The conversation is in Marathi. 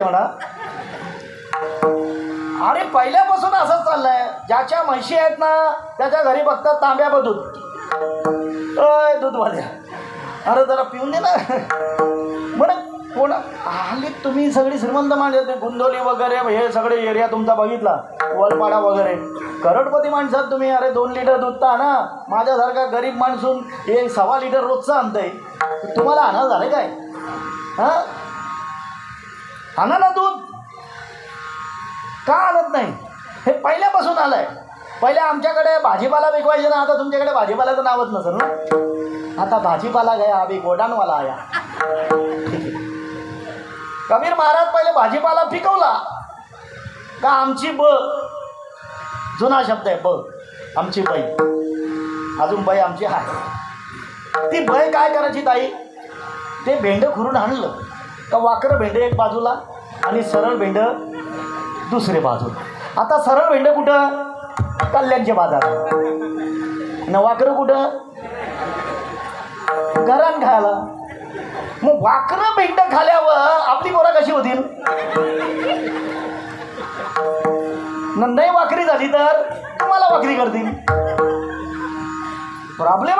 म्हणा अरे पहिल्यापासून असंच चाललंय. ज्याच्या म्हशी आहेत ना त्याच्या घरी बघतात तांब्या दूध अय दूधवाल्या. अरे जरा पिऊन दे ना. म्हणे कोण? हल्ली तुम्ही सगळी श्रीमंत माणसं ते गुंदोली वगैरे हे सगळे एरिया तुमचा बघितला. वलपाडा वगैरे. करोडपती माणसात तुम्ही. अरे दोन लिटर दूध तर आणा माझ्यासारखा गरीब माणसून एक सव्वा लिटर रोजचं आणतंय. तुम्हाला आणा झालं काय? हां? आणा ना दूध? का आणत नाही? हे पहिल्यापासून आलंय. पहिले आमच्याकडे भाजीपाला विकवायचे ना आता तुमच्याकडे भाजीपाल्याचं नावच नसेल ना? आता भाजीपाला गया अभि गोडानवाला आया कबीर महाराज पहिले भाजीपाला पिकवला. का आमची ब जुना शब्द आहे ब आमची बाई. अजून बाई आमची आहे. ती बाई काय करायची ताई? ते भेंड खुरून आणलं. का वाकर भेंडे एक बाजूला? आणि सरळ भेंड दुसरे बाजूला. आता सरळ भेंड कुठं? कल्याणच्या बाजारात. न कुठं? घरान खायला मग वाकरं भेंड खाल्यावर आपली गोरा कशी होतील? न नाही वाकरी झाली तर तुम्हाला वाकरी करतील. प्रॉब्लेम